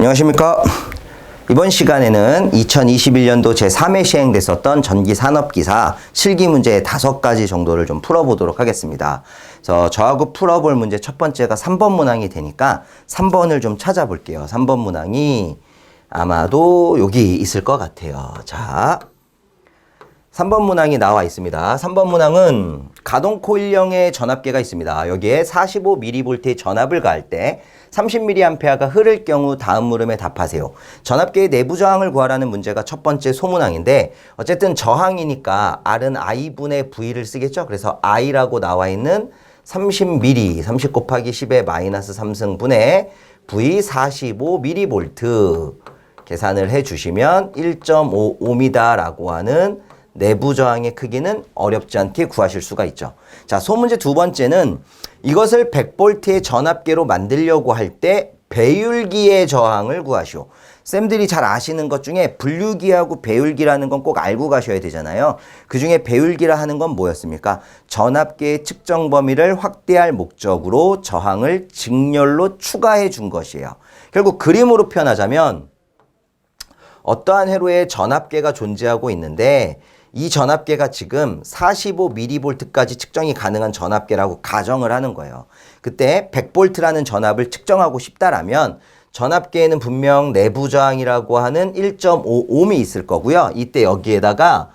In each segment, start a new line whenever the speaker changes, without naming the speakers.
안녕하십니까. 이번 시간에는 2021년도 제3회 시행됐었던 전기산업기사 실기 문제 다섯 가지 정도를 좀 풀어보도록 하겠습니다. 그래서 저하고 풀어볼 문제 첫 번째가 3번 문항이 되니까 3번을 좀 찾아볼게요. 3번 문항이 아마도 여기 있을 것 같아요. 자, 3번 문항이 나와 있습니다. 3번 문항은 가동 코일형의 전압계가 있습니다. 여기에 45mV의 전압을 가할 때 30mA가 흐를 경우 다음 물음에 답하세요. 전압계의 내부 저항을 구하라는 문제가 첫 번째 소문항인데 어쨌든 저항이니까 R은 I분의 V를 쓰겠죠. 그래서 I라고 나와 있는 30mV, 30 곱하기 10의 마이너스 3승분의 V 45mV 계산을 해 주시면 1.55m라고 하는 내부 저항의 크기는 어렵지 않게 구하실 수가 있죠. 자, 소문제 두 번째는 이것을 100볼트의 전압계로 만들려고 할 때 배율기의 저항을 구하시오. 쌤들이 잘 아시는 것 중에 분류기하고 배율기라는 건 꼭 알고 가셔야 되잖아요. 그 중에 배율기라 하는 건 뭐였습니까? 전압계의 측정 범위를 확대할 목적으로 저항을 직렬로 추가해 준 것이에요. 결국 그림으로 표현하자면 어떠한 회로에 전압계가 존재하고 있는데 이 전압계가 지금 45mV까지 측정이 가능한 전압계라고 가정을 하는 거예요. 그때 100V라는 전압을 측정하고 싶다라면 전압계에는 분명 내부 저항이라고 하는 1.55미 있을 거고요. 이때 여기에다가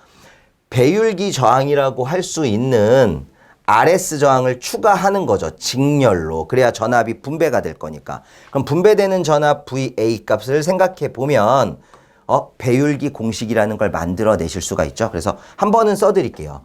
배율기 저항이라고 할 수 있는 RS 저항을 추가하는 거죠. 직렬로. 그래야 전압이 분배가 될 거니까. 그럼 분배되는 전압 VA 값을 생각해 보면 어, 배율기 공식이라는 걸 만들어내실 수가 있죠. 그래서 한 번은 써드릴게요.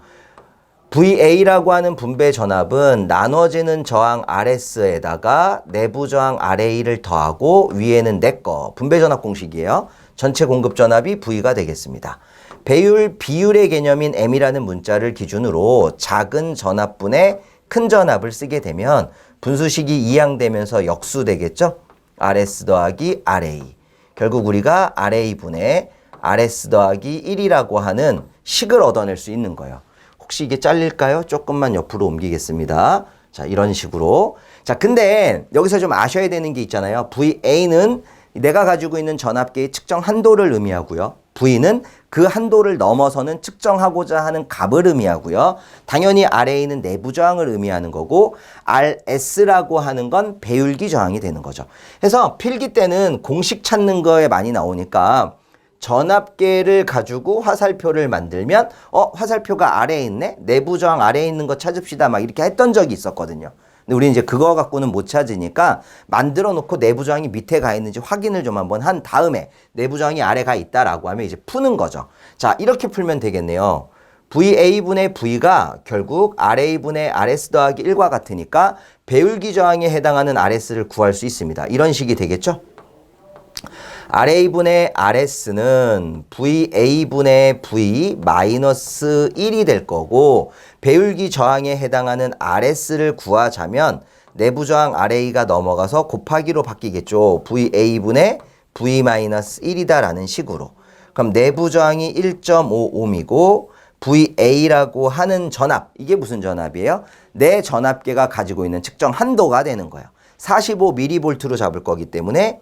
VA라고 하는 분배 전압은 나눠지는 저항 RS에다가 내부 저항 RA를 더하고 위에는 내 거 분배 전압 공식이에요. 전체 공급 전압이 V가 되겠습니다. 배율 비율의 개념인 M이라는 문자를 기준으로 작은 전압분의 큰 전압을 쓰게 되면 분수식이 이항되면서 역수되겠죠? RS 더하기 RA. 결국 우리가 RA분의 RS 더하기 1이라고 하는 식을 얻어낼 수 있는 거예요. 혹시 이게 잘릴까요? 조금만 옆으로 옮기겠습니다. 자, 이런 식으로. 자, 근데 여기서 좀 아셔야 되는 게 있잖아요. VA는 내가 가지고 있는 전압계의 측정 한도를 의미하고요. V는 그 한도를 넘어서는 측정하고자 하는 값을 의미하고요. 당연히 RA는 내부 저항을 의미하는 거고 RS라고 하는 건 배율기 저항이 되는 거죠. 그래서 필기 때는 공식 찾는 거에 많이 나오니까 전압계를 가지고 화살표를 만들면 어 화살표가 아래에 있네 내부 저항 아래에 있는 거 찾읍시다 막 이렇게 했던 적이 있었거든요. 근데 우리 이제 그거 갖고는 못 찾으니까 만들어 놓고 내부 저항이 밑에 가 있는지 확인을 좀 한번 한 다음에 내부 저항이 아래 가 있다라고 하면 이제 푸는 거죠. 자, 이렇게 풀면 되겠네요. VA분의 V가 결국 RA분의 RS 더하기 1과 같으니까 배율기 저항에 해당하는 RS를 구할 수 있습니다. 이런 식이 되겠죠? RA분의 RS는 VA분의 V 마이너스 1이 될 거고 배율기 저항에 해당하는 RS를 구하자면 내부 저항 RA가 넘어가서 곱하기로 바뀌겠죠. VA분의 V 마이너스 1이다라는 식으로. 그럼 내부 저항이 1.55이고 VA라고 하는 전압 이게 무슨 전압이에요? 내 전압계가 가지고 있는 측정 한도가 되는 거예요. 45mV로 잡을 거기 때문에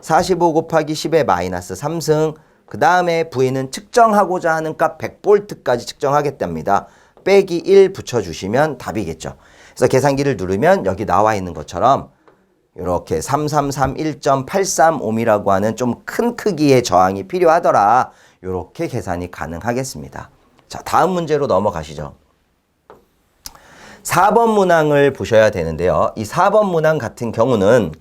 45 곱하기 10의 마이너스 3승 그 다음에 V는 측정하고자 하는 값 100V까지 측정하겠답니다. 빼기 1 붙여주시면 답이겠죠. 그래서 계산기를 누르면 여기 나와 있는 것처럼 이렇게 3331.835이라고 하는 좀 큰 크기의 저항이 필요하더라. 이렇게 계산이 가능하겠습니다. 자, 다음 문제로 넘어가시죠. 4번 문항을 보셔야 되는데요. 이 4번 문항 같은 경우는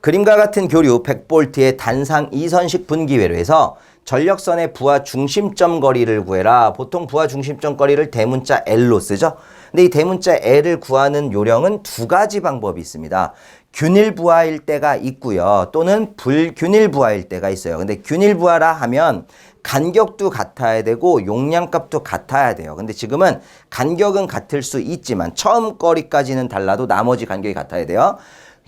그림과 같은 교류 100볼트의 단상 이선식 분기회로에서 전력선의 부하 중심점 거리를 구해라. 보통 부하 중심점 거리를 대문자 L로 쓰죠. 근데 이 대문자 L을 구하는 요령은 두 가지 방법이 있습니다. 균일 부하일 때가 있고요. 또는 불균일 부하일 때가 있어요. 근데 균일 부하라 하면 간격도 같아야 되고 용량값도 같아야 돼요. 근데 지금은 간격은 같을 수 있지만 처음 거리까지는 달라도 나머지 간격이 같아야 돼요.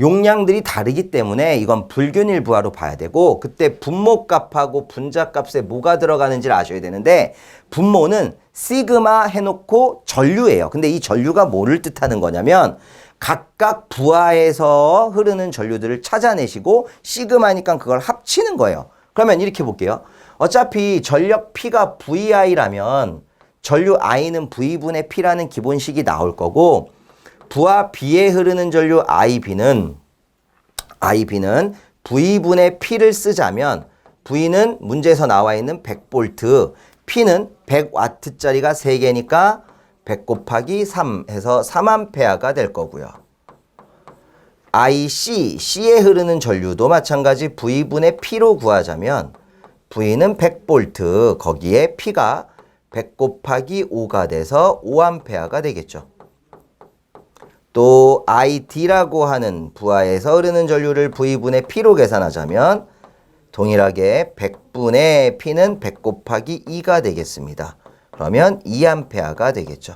용량들이 다르기 때문에 이건 불균일 부하로 봐야 되고 그때 분모값하고 분자값에 뭐가 들어가는지를 아셔야 되는데 분모는 시그마 해놓고 전류예요. 근데 이 전류가 뭐를 뜻하는 거냐면 각각 부하에서 흐르는 전류들을 찾아내시고 시그마니까 그걸 합치는 거예요. 그러면 이렇게 볼게요. 어차피 전력 P가 VI라면 전류 I는 V분의 P라는 기본식이 나올 거고 부하 B에 흐르는 전류 IB는 IB는 V분의 P를 쓰자면 V는 문제에서 나와 있는 100V, P는 100W짜리가 3개니까 100 곱하기 3 해서 3A가 될 거고요. IC, C에 흐르는 전류도 마찬가지 V분의 P로 구하자면 V는 100V, 거기에 P가 100 곱하기 5가 돼서 5A가 되겠죠. 또 ID라고 하는 부하에서 흐르는 전류를 V분의 P로 계산하자면 동일하게 100분의 P는 100 곱하기 2가 되겠습니다. 그러면 2A가 되겠죠.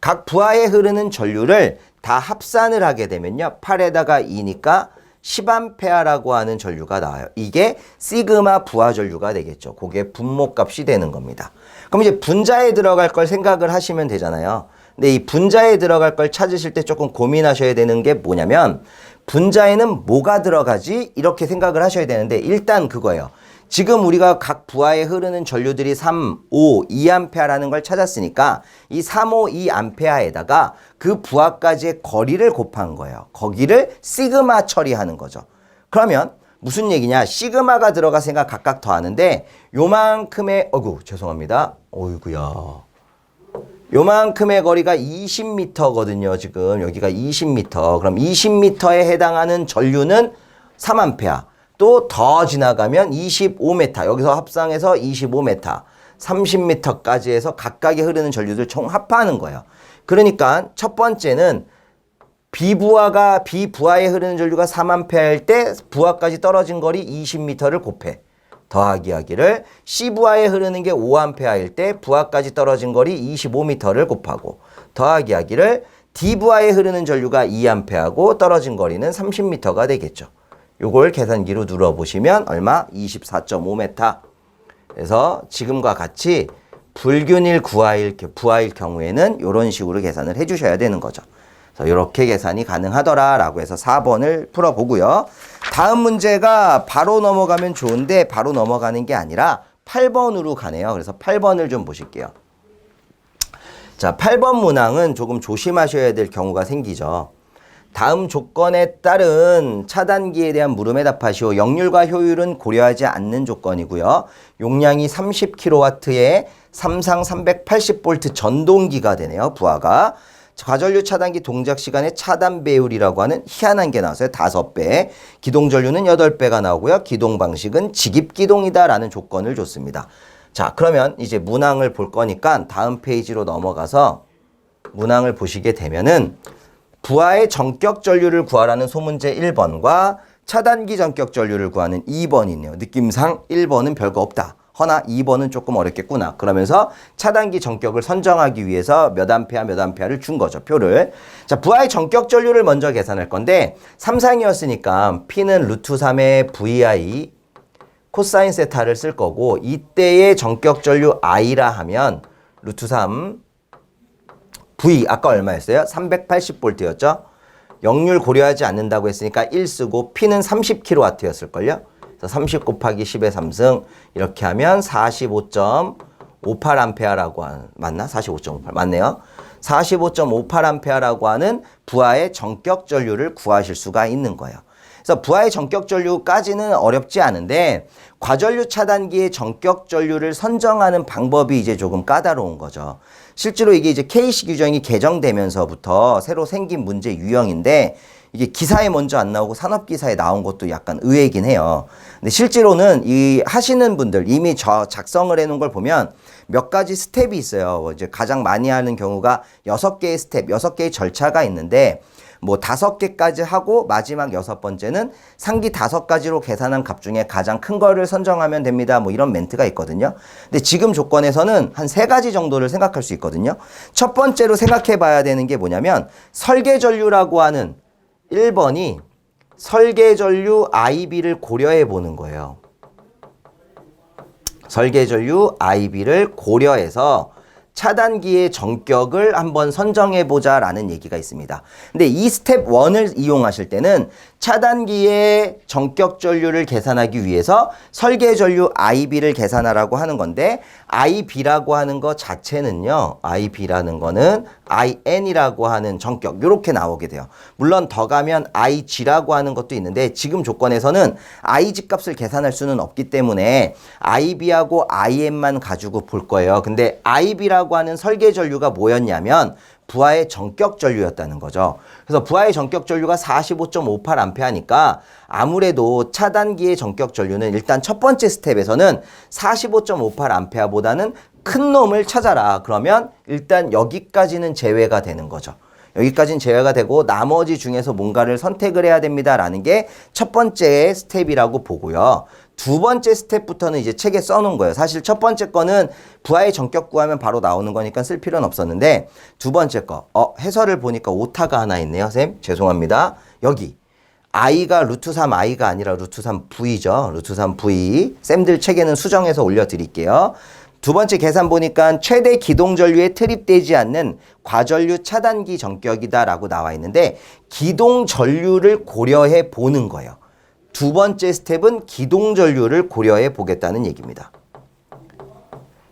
각 부하에 흐르는 전류를 다 합산을 하게 되면요. 8에다가 2니까 10A라고 하는 전류가 나와요. 이게 시그마 부하 전류가 되겠죠. 그게 분모값이 되는 겁니다. 그럼 이제 분자에 들어갈 걸 생각을 하시면 되잖아요. 근데 이 분자에 들어갈 걸 찾으실 때 조금 고민하셔야 되는 게 뭐냐면 분자에는 뭐가 들어가지? 이렇게 생각을 하셔야 되는데 일단 그거예요. 지금 우리가 각 부하에 흐르는 전류들이 3, 5, 2A라는 걸 찾았으니까 이 3, 5, 2A에다가 그 부하까지의 거리를 곱한 거예요. 거기를 시그마 처리하는 거죠. 그러면 무슨 얘기냐? 시그마가 들어갔으니까 각각 더하는데 요만큼의 어구 죄송합니다. 어이구야. 요만큼의 거리가 20m거든요. 지금 여기가 20m. 그럼 20m에 해당하는 전류는 3A. 또 더 지나가면 25m. 여기서 합상해서 25m. 30m까지 해서 각각의 흐르는 전류들 총 합하는 거예요. 그러니까 첫 번째는 비부하가 비부하에 흐르는 전류가 3A일 때 부하까지 떨어진 거리 20m를 곱해. 더하기 하기를 C부하에 흐르는 게 5A일 때 부하까지 떨어진 거리 25m를 곱하고 더하기 하기를 D부하에 흐르는 전류가 2A하고 떨어진 거리는 30m가 되겠죠. 요걸 계산기로 눌러보시면 얼마? 24.5m. 그래서 지금과 같이 불균일 구하일, 부하일 경우에는 이런 식으로 계산을 해주셔야 되는 거죠. 이렇게 계산이 가능하더라라고 해서 4번을 풀어보고요. 다음 문제가 바로 넘어가면 좋은데 바로 넘어가는 게 아니라 8번으로 가네요. 그래서 8번을 좀 보실게요. 자, 8번 문항은 조금 조심하셔야 될 경우가 생기죠. 다음 조건에 따른 차단기에 대한 물음에 답하시오. 역률과 효율은 고려하지 않는 조건이고요. 용량이 30kW의 삼상 380V 전동기가 되네요. 부하가. 과전류 차단기 동작 시간의 차단 배율이라고 하는 희한한 게 나왔어요. 다섯 배. 기동 전류는 여덟 배가 나오고요. 기동 방식은 직입 기동이다라는 조건을 줬습니다. 자, 그러면 이제 문항을 볼 거니까 다음 페이지로 넘어가서 문항을 보시게 되면은 부하의 전격 전류를 구하라는 소문제 1번과 차단기 전격 전류를 구하는 2번이 있네요. 느낌상 1번은 별거 없다. 허나 2번은 조금 어렵겠구나. 그러면서 차단기 전격을 선정하기 위해서 몇 암페아 몇 암페아를 준 거죠. 표를. 자, 부하의 전격 전류를 먼저 계산할 건데 삼상이었으니까 P는 루트 3의 VI 코사인 세타를 쓸 거고 이때의 전격 전류 I라 하면 루트 3 V 아까 얼마였어요? 380V였죠? 역률 고려하지 않는다고 했으니까 1 쓰고 P는 30kW였을걸요? 그래서 30 곱하기 10의 3승 이렇게 하면 45.58A라고 하는 맞나? 45.58 맞네요. 45.58A라고 하는 부하의 전격 전류를 구하실 수가 있는 거예요. 그래서 부하의 전격 전류까지는 어렵지 않은데 과전류 차단기의 전격 전류를 선정하는 방법이 이제 조금 까다로운 거죠. 실제로 이게 이제 KC 규정이 개정되면서부터 새로 생긴 문제 유형인데 이게 기사에 먼저 안 나오고 산업 기사에 나온 것도 약간 의외이긴 해요. 근데 실제로는 이 하시는 분들 이미 저 작성을 해 놓은 걸 보면 몇 가지 스텝이 있어요. 이제 가장 많이 하는 경우가 여섯 개의 스텝, 여섯 개의 절차가 있는데 뭐 다섯 개까지 하고 마지막 여섯 번째는 상기 다섯 가지로 계산한 값 중에 가장 큰 거를 선정하면 됩니다. 뭐 이런 멘트가 있거든요. 근데 지금 조건에서는 한 세 가지 정도를 생각할 수 있거든요. 첫 번째로 생각해 봐야 되는 게 뭐냐면 설계 전류라고 하는 1번이 설계 전류 IB를 고려해 보는 거예요. 설계 전류 IB를 고려해서 차단기의 정격을 한번 선정해 보자라는 얘기가 있습니다. 근데 이 스텝 1을 이용하실 때는 차단기의 정격 전류를 계산하기 위해서 설계 전류 IB를 계산하라고 하는 건데 IB라고 하는 것 자체는요. IB라는 거는 IN이라고 하는 정격 이렇게 나오게 돼요. 물론 더 가면 IG라고 하는 것도 있는데 지금 조건에서는 IG 값을 계산할 수는 없기 때문에 IB하고 IN만 가지고 볼 거예요. 근데 IB라고 하는 설계 전류가 뭐였냐면 부하의 전격 전류였다는 거죠. 그래서 부하의 전격 전류가 45.58A니까 아무래도 차단기의 전격 전류는 일단 첫 번째 스텝에서는 45.58A보다는 큰 놈을 찾아라. 그러면 일단 여기까지는 제외가 되는 거죠. 여기까지는 제외가 되고 나머지 중에서 뭔가를 선택을 해야 됩니다라는 게 첫 번째 스텝이라고 보고요. 두 번째 스텝부터는 이제 책에 써놓은 거예요. 사실 첫 번째 거는 부하의 전격 구하면 바로 나오는 거니까 쓸 필요는 없었는데 두 번째 거, 어, 해설을 보니까 오타가 하나 있네요. 쌤, 죄송합니다. 여기. i가 루트 3 i가 아니라 루트 3 v죠. 루트 3 v. 쌤들 책에는 수정해서 올려드릴게요. 두 번째 계산 보니까 최대 기동 전류에 트립되지 않는 과전류 차단기 전격이다라고 나와 있는데 기동 전류를 고려해 보는 거예요. 두 번째 스텝은 기동 전류를 고려해 보겠다는 얘기입니다.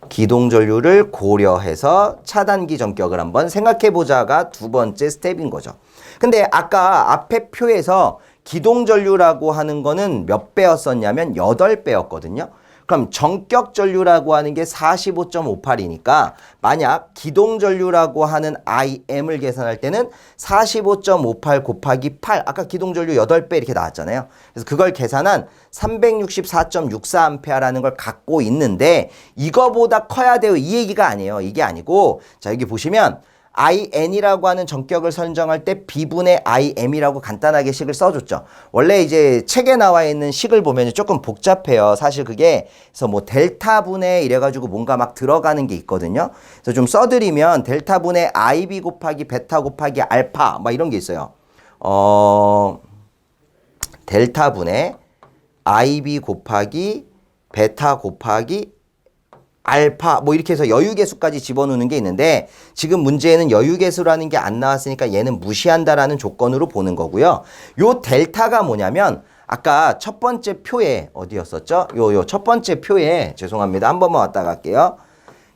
기동 전류를 고려해서 차단기 전격을 한번 생각해 보자가 두 번째 스텝인 거죠. 근데 아까 앞에 표에서 기동 전류라고 하는 거는 몇 배였었냐면 8배였거든요. 그럼 정격 전류라고 하는 게 45.58이니까 만약 기동 전류라고 하는 IM을 계산할 때는 45.58 곱하기 8 아까 기동 전류 8배 이렇게 나왔잖아요. 그래서 그걸 계산한 364.64A라는 걸 갖고 있는데 이거보다 커야 돼요. 이 얘기가 아니에요. 이게 아니고 자 여기 보시면 IN이라고 하는 전격을 선정할 때 B분의 IM이라고 간단하게 식을 써줬죠. 원래 이제 책에 나와 있는 식을 보면 조금 복잡해요. 사실 그게 그래서 뭐 델타분의 이래가지고 뭔가 막 들어가는 게 있거든요. 그래서 좀 써드리면 델타분의 IB 곱하기 베타 곱하기 알파 막 이런 게 있어요. 어, 델타분의 IB 곱하기 베타 곱하기 알파 뭐 이렇게 해서 여유계수까지 집어넣는 게 있는데 지금 문제에는 여유계수라는 게 안 나왔으니까 얘는 무시한다라는 조건으로 보는 거고요. 요 델타가 뭐냐면 아까 첫 번째 표에 어디였었죠? 요 요 첫 번째 표에 죄송합니다. 한 번만 왔다 갈게요.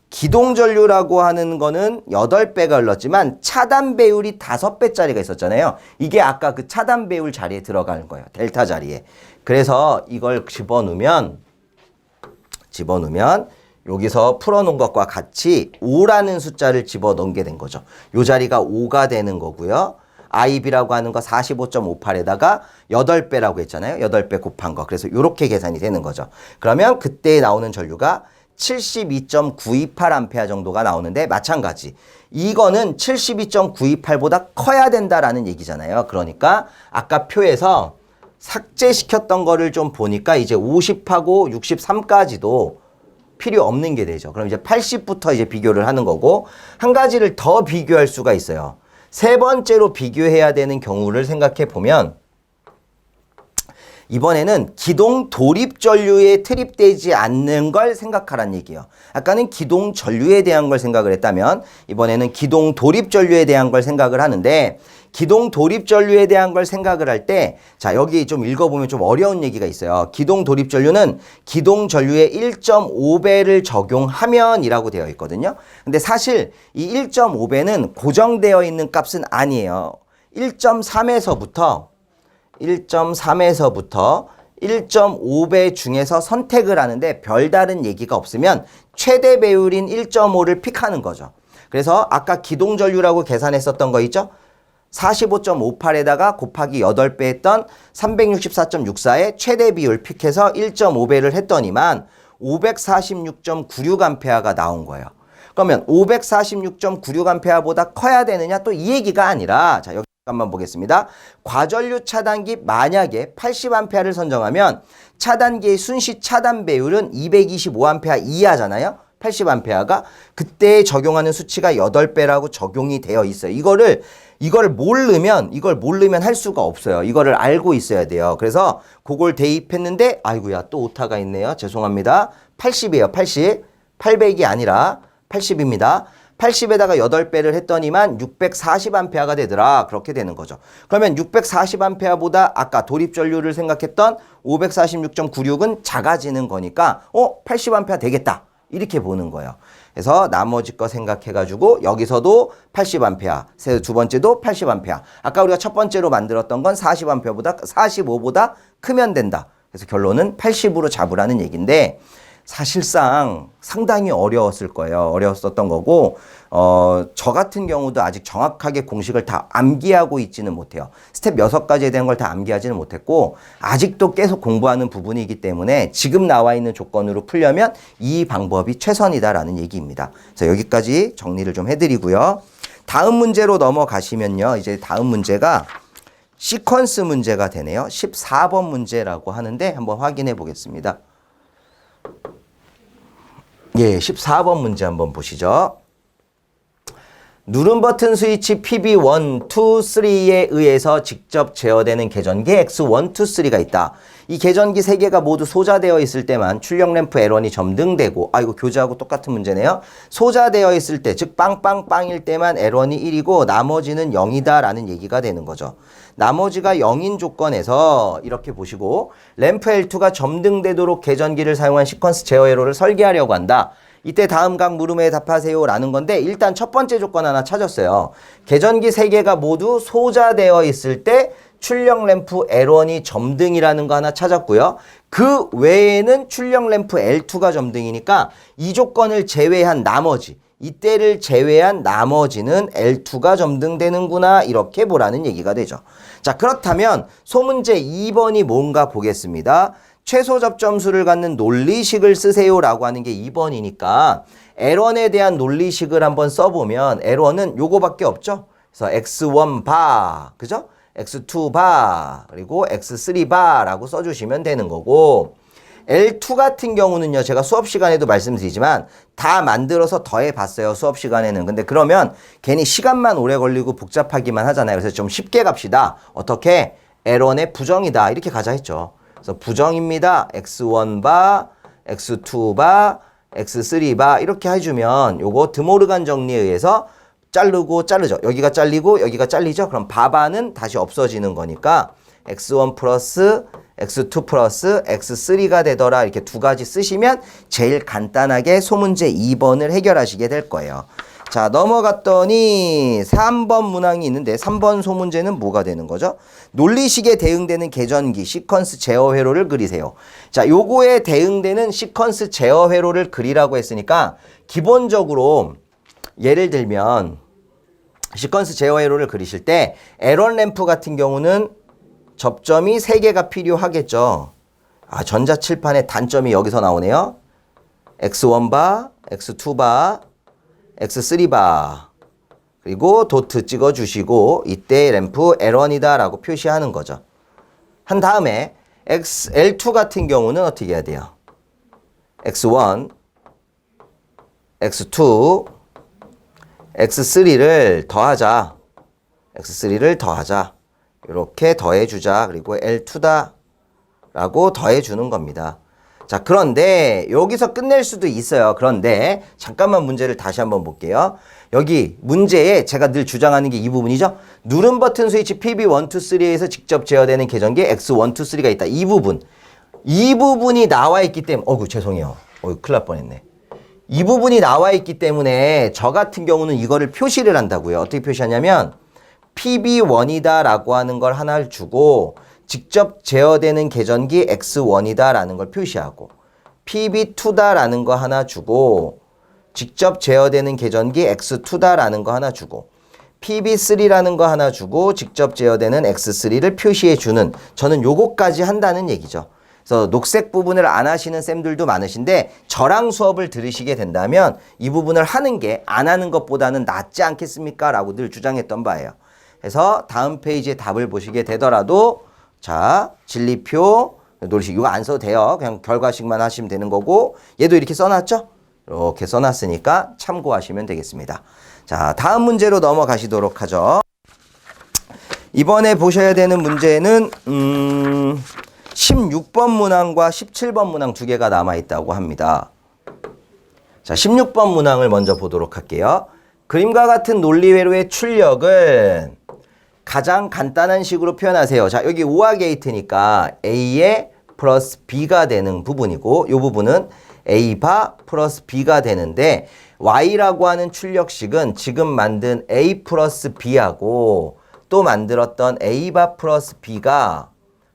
기동전류라고 하는 거는 8배가 흘렀지만 차단 배율이 5배짜리가 있었잖아요. 이게 아까 그 차단 배율 자리에 들어가는 거예요. 델타 자리에. 그래서 이걸 집어넣으면 집어넣으면 여기서 풀어놓은 것과 같이 5라는 숫자를 집어넣게 된 거죠. 요 자리가 5가 되는 거고요. IB라고 하는 거 45.58에다가 8배라고 했잖아요. 8배 곱한 거. 그래서 이렇게 계산이 되는 거죠. 그러면 그때 나오는 전류가 72.928A 정도가 나오는데 마찬가지. 이거는 72.928보다 커야 된다라는 얘기잖아요. 그러니까 아까 표에서 삭제시켰던 거를 좀 보니까 이제 50하고 63까지도 필요 없는 게 되죠. 그럼 이제 80부터 이제 비교를 하는 거고 한 가지를 더 비교할 수가 있어요. 세 번째로 비교해야 되는 경우를 생각해 보면 이번에는 기동 돌입 전류에 트립되지 않는 걸 생각하란 얘기예요. 아까는 기동 전류에 대한 걸 생각을 했다면 이번에는 기동 돌입 전류에 대한 걸 생각을 하는데 기동 돌입 전류에 대한 걸 생각을 할 때 자, 여기 좀 읽어 보면 좀 어려운 얘기가 있어요. 기동 돌입 전류는 기동 전류의 1.5배를 적용하면이라고 되어 있거든요. 근데 사실 이 1.5배는 고정되어 있는 값은 아니에요. 1.3에서부터 1.3에서부터 1.5배 중에서 선택을 하는데 별다른 얘기가 없으면 최대 배율인 1.5를 픽하는 거죠. 그래서 아까 기동전류라고 계산했었던 거 있죠? 45.58에다가 곱하기 8배 했던 364.64의 최대 비율 픽해서 1.5배를 했더니만 546.96A가 나온 거예요. 그러면 546.96A보다 커야 되느냐 또 이 얘기가 아니라 자 여기 잠깐만 보겠습니다. 과전류 차단기 만약에 80A를 선정하면 차단기의 순시 차단 배율은 225A 이하잖아요. 80A가 그때 적용하는 수치가 8배라고 적용이 되어 있어요. 이거를 이걸 모르면 이걸 모르면 할 수가 없어요. 이거를 알고 있어야 돼요. 그래서 그걸 대입했는데 아이고야 또 오타가 있네요. 죄송합니다. 80이에요. 80. 800이 아니라 80입니다. 80에다가 8배를 했더니만 640A가 되더라. 그렇게 되는 거죠. 그러면 640A보다 아까 도립 전류를 생각했던 546.96은 작아지는 거니까 어, 80A 되겠다. 이렇게 보는 거예요. 그래서 나머지 거 생각해가지고 여기서도 80A, 세- 두 번째도 80A. 아까 우리가 첫 번째로 만들었던 건 40A보다 45보다 크면 된다. 그래서 결론은 80으로 잡으라는 얘기인데 사실상 상당히 어려웠을 거예요. 어려웠었던 거고, 어, 저 같은 경우도 아직 정확하게 공식을 다 암기하고 있지는 못해요. 스텝 여섯 가지에 대한 걸 다 암기하지는 못했고, 아직도 계속 공부하는 부분이기 때문에 지금 나와 있는 조건으로 풀려면 이 방법이 최선이다라는 얘기입니다. 그래서 여기까지 정리를 좀 해드리고요. 다음 문제로 넘어가시면요. 이제 다음 문제가 시퀀스 문제가 되네요. 14번 문제라고 하는데 한번 확인해 보겠습니다. 예, 14번 문제 한번 보시죠. 누른 버튼 스위치 PB1, 2, 3에 의해서 직접 제어되는 계전기 X1, 2, 3가 있다. 이 계전기 3개가 모두 소자되어 있을 때만 출력 램프 L1이 점등되고, 아, 이거 교재하고 똑같은 문제네요. 소자되어 있을 때, 즉, 빵빵빵일 때만 L1이 1이고, 나머지는 0이다 라는 얘기가 되는 거죠. 나머지가 0인 조건에서 이렇게 보시고, 램프 L2가 점등되도록 계전기를 사용한 시퀀스 제어 회로를 설계하려고 한다. 이때 다음 각 물음에 답하세요 라는 건데 일단 첫 번째 조건 하나 찾았어요. 계전기 세개가 모두 소자되어 있을 때 출력 램프 L1이 점등이라는 거 하나 찾았고요. 그 외에는 출력 램프 L2가 점등이니까 이 조건을 제외한 나머지 이때를 제외한 나머지는 L2가 점등되는구나 이렇게 보라는 얘기가 되죠. 자 그렇다면 소문제 2번이 뭔가 보겠습니다. 최소 접점수를 갖는 논리식을 쓰세요라고 하는 게 2번이니까 L1에 대한 논리식을 한번 써보면 L1은 요거밖에 없죠. 그래서 X1 바, 그죠? X2 바, 그리고 X3 바라고 써주시면 되는 거고 L2 같은 경우는요, 제가 수업 시간에도 말씀드리지만 다 만들어서 더해 봤어요, 수업 시간에는. 근데 그러면 괜히 시간만 오래 걸리고 복잡하기만 하잖아요. 그래서 좀 쉽게 갑시다. 어떻게? L1의 부정이다. 이렇게 가자 했죠. 그래서 부정입니다. X1 바, X2 바, X3 바 이렇게 해주면 요거 드모르간 정리에 의해서 자르고 자르죠. 여기가 잘리고 여기가 잘리죠. 그럼 바바는 다시 없어지는 거니까 X1 플러스 X2 플러스 X3가 되더라. 이렇게 두 가지 쓰시면 제일 간단하게 소문제 2번을 해결하시게 될 거예요. 자, 넘어갔더니 3번 문항이 있는데 3번 소문제는 뭐가 되는 거죠? 논리식에 대응되는 계전기 시퀀스 제어 회로를 그리세요. 자, 요거에 대응되는 시퀀스 제어 회로를 그리라고 했으니까 기본적으로 예를 들면 시퀀스 제어 회로를 그리실 때 에런 램프 같은 경우는 접점이 3개가 필요하겠죠. 아, 전자칠판의 단점이 여기서 나오네요. X1바, X2바, X3바. 그리고 도트 찍어 주시고 이때 램프 L1이다 라고 표시하는 거죠. 한 다음에 X, L2 같은 경우는 어떻게 해야 돼요? X1, X2, X3를 더하자. X3를 더하자. 이렇게 더해주자. 그리고 L2다. 라고 더해주는 겁니다. 자, 그런데 여기서 끝낼 수도 있어요. 그런데 잠깐만 문제를 다시 한번 볼게요. 여기 문제에 제가 늘 주장하는 게 이 부분이죠. 누른 버튼 스위치 PB1, 2, 3에서 직접 제어되는 계전기 X1, 2, 3가 있다. 이 부분. 이 부분이 나와 있기 때문에, 어구, 죄송해요. 어구, 큰일 날 뻔했네. 이 부분이 나와 있기 때문에 저 같은 경우는 이거를 표시를 한다고요. 어떻게 표시하냐면 PB1이다 라고 하는 걸 하나를 주고 직접 제어되는 계전기 X1이다 라는 걸 표시하고 PB2다 라는 거 하나 주고 직접 제어되는 계전기 X2다 라는 거 하나 주고 PB3라는 거 하나 주고 직접 제어되는 X3를 표시해 주는 저는 요거까지 한다는 얘기죠. 그래서 녹색 부분을 안 하시는 쌤들도 많으신데 저랑 수업을 들으시게 된다면 이 부분을 하는 게 안 하는 것보다는 낫지 않겠습니까? 라고 늘 주장했던 바예요. 그래서 다음 페이지에 답을 보시게 되더라도 자 진리표 놀이식 이거 안 써도 돼요. 그냥 결과식만 하시면 되는 거고 얘도 이렇게 써놨죠? 이렇게 써놨으니까 참고하시면 되겠습니다. 자 다음 문제로 넘어가시도록 하죠. 이번에 보셔야 되는 문제는 음, 16번 문항과 17번 문항 두 개가 남아 있다고 합니다. 자, 16번 문항을 먼저 보도록 할게요. 그림과 같은 논리회로의 출력은 가장 간단한 식으로 표현하세요. 자, 여기 오화 게이트니까 A에 플러스 B가 되는 부분이고, 이 부분은 A바 플러스 B가 되는데, Y라고 하는 출력식은 지금 만든 A 플러스 B하고 또 만들었던 A바 플러스 B가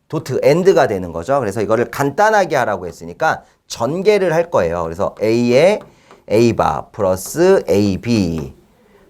도트 엔드가 되는 거죠. 그래서 이거를 간단하게 하라고 했으니까 전개를 할 거예요. 그래서 A에 A바 플러스 AB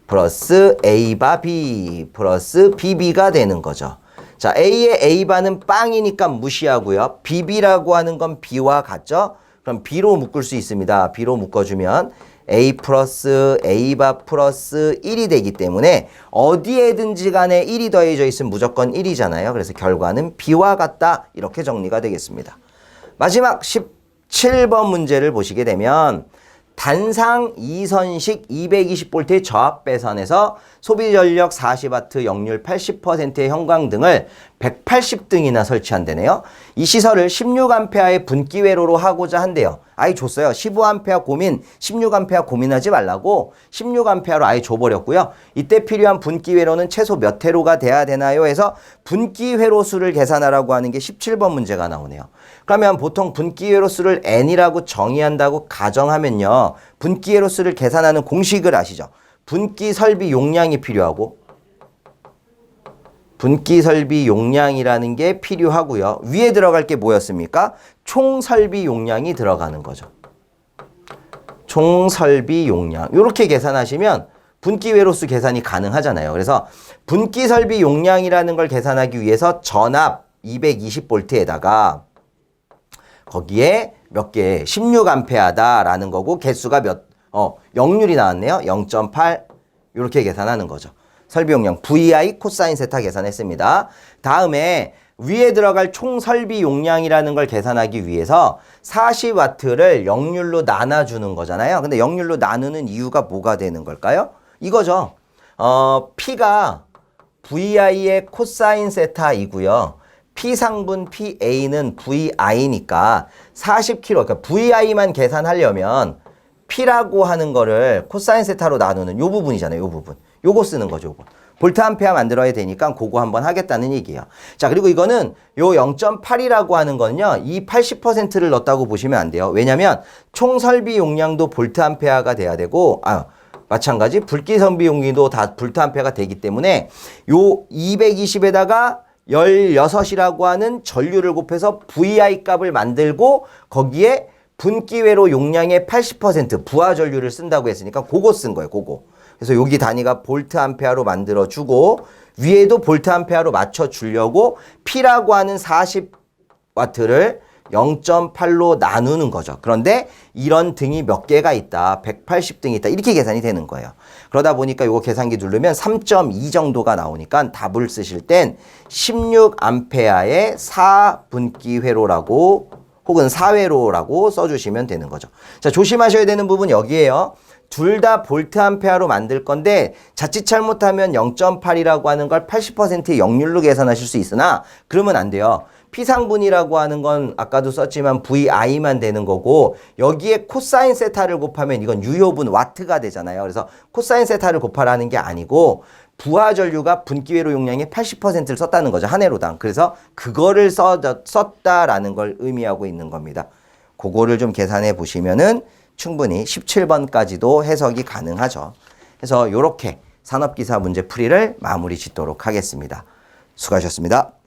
플러스 A바 B 플러스 BB가 되는 거죠. 자, A의 A바는 빵이니까 무시하고요. BB라고 하는 건 B와 같죠? 그럼 B로 묶을 수 있습니다. B로 묶어주면 A 플러스 A바 플러스 1이 되기 때문에 어디에든지 간에 1이 더해져 있으면 무조건 1이잖아요. 그래서 결과는 B와 같다. 이렇게 정리가 되겠습니다. 마지막 17번 문제를 보시게 되면 단상 2선식 220V 저압 배선에서 소비 전력 40W 역률 80%의 형광등을 180등이나 설치한다네요. 이 시설을 16A의 분기 회로로 하고자 한대요. 아예 줬어요. 15A 고민, 16A 고민하지 말라고 16A로 아예 줘버렸고요. 이때 필요한 분기 회로는 최소 몇 회로가 돼야 되나요? 해서 분기 회로 수를 계산하라고 하는 게 17번 문제가 나오네요. 그러면 보통 분기 회로 수를 n이라고 정의한다고 가정하면요. 분기 회로 수를 계산하는 공식을 아시죠? 분기 설비 용량이 필요하고 분기 설비 용량이라는 게 필요하고요. 위에 들어갈 게 뭐였습니까? 총 설비 용량이 들어가는 거죠. 총 설비 용량. 이렇게 계산하시면 분기 외로수 계산이 가능하잖아요. 그래서 분기 설비 용량이라는 걸 계산하기 위해서 전압 220V에다가 거기에 몇 개, 16A다라는 거고 개수가 몇, 어, 역률이 나왔네요. 0.8 이렇게 계산하는 거죠. 설비 용량 VI 코사인 세타 계산했습니다. 다음에 위에 들어갈 총 설비 용량이라는 걸 계산하기 위해서 40와트를 역률로 나눠주는 거잖아요. 근데 역률로 나누는 이유가 뭐가 되는 걸까요? 이거죠. 어, P가 VI의 코사인 세타이고요. P상분 PA는 VI니까 40kg, 그러니까 VI만 계산하려면 P라고 하는 거를 코사인 세타로 나누는 요 부분이잖아요. 요 부분. 요거 쓰는 거죠. 요거. 볼트 암페어 만들어야 되니까 그거 한번 하겠다는 얘기예요. 자, 그리고 이거는 요 0.8이라고 하는 거는요. 이 80%를 넣었다고 보시면 안 돼요. 왜냐면 총 설비 용량도 볼트 암페어가 돼야 되고 아, 마찬가지 불기 선비 용량도 다 볼트 암페어가 되기 때문에 요 220에다가 16이라고 하는 전류를 곱해서 VI 값을 만들고 거기에 분기회로 용량의 80% 부하 전류를 쓴다고 했으니까 그거 쓴 거예요. 그거. 그래서 여기 단위가 볼트 암페어로 만들어 주고 위에도 볼트 암페어로 맞춰 주려고 P라고 하는 40 와트를 0.8로 나누는 거죠. 그런데 이런 등이 몇 개가 있다. 180등이 있다. 이렇게 계산이 되는 거예요. 그러다 보니까 이거 계산기 누르면 3.2 정도가 나오니까 답을 쓰실 땐 16암페어의 4분기 회로라고 혹은 4회로라고 써주시면 되는 거죠. 자, 조심하셔야 되는 부분 여기에요. 둘 다 볼트 암페어로 만들 건데 자칫 잘못하면 0.8이라고 하는 걸 80%의 역률로 계산하실 수 있으나 그러면 안 돼요. P상분이라고 하는 건 아까도 썼지만 VI만 되는 거고 여기에 코사인 세타를 곱하면 이건 유효분 와트가 되잖아요. 그래서 코사인 세타를 곱하라는 게 아니고 부하 전류가 분기회로 용량의 80%를 썼다는 거죠. 한 해로당. 그래서 그거를 써, 썼다라는 걸 의미하고 있는 겁니다. 그거를 좀 계산해 보시면은 충분히 17번까지도 해석이 가능하죠. 그래서 이렇게 산업기사 문제 풀이를 마무리 짓도록 하겠습니다. 수고하셨습니다.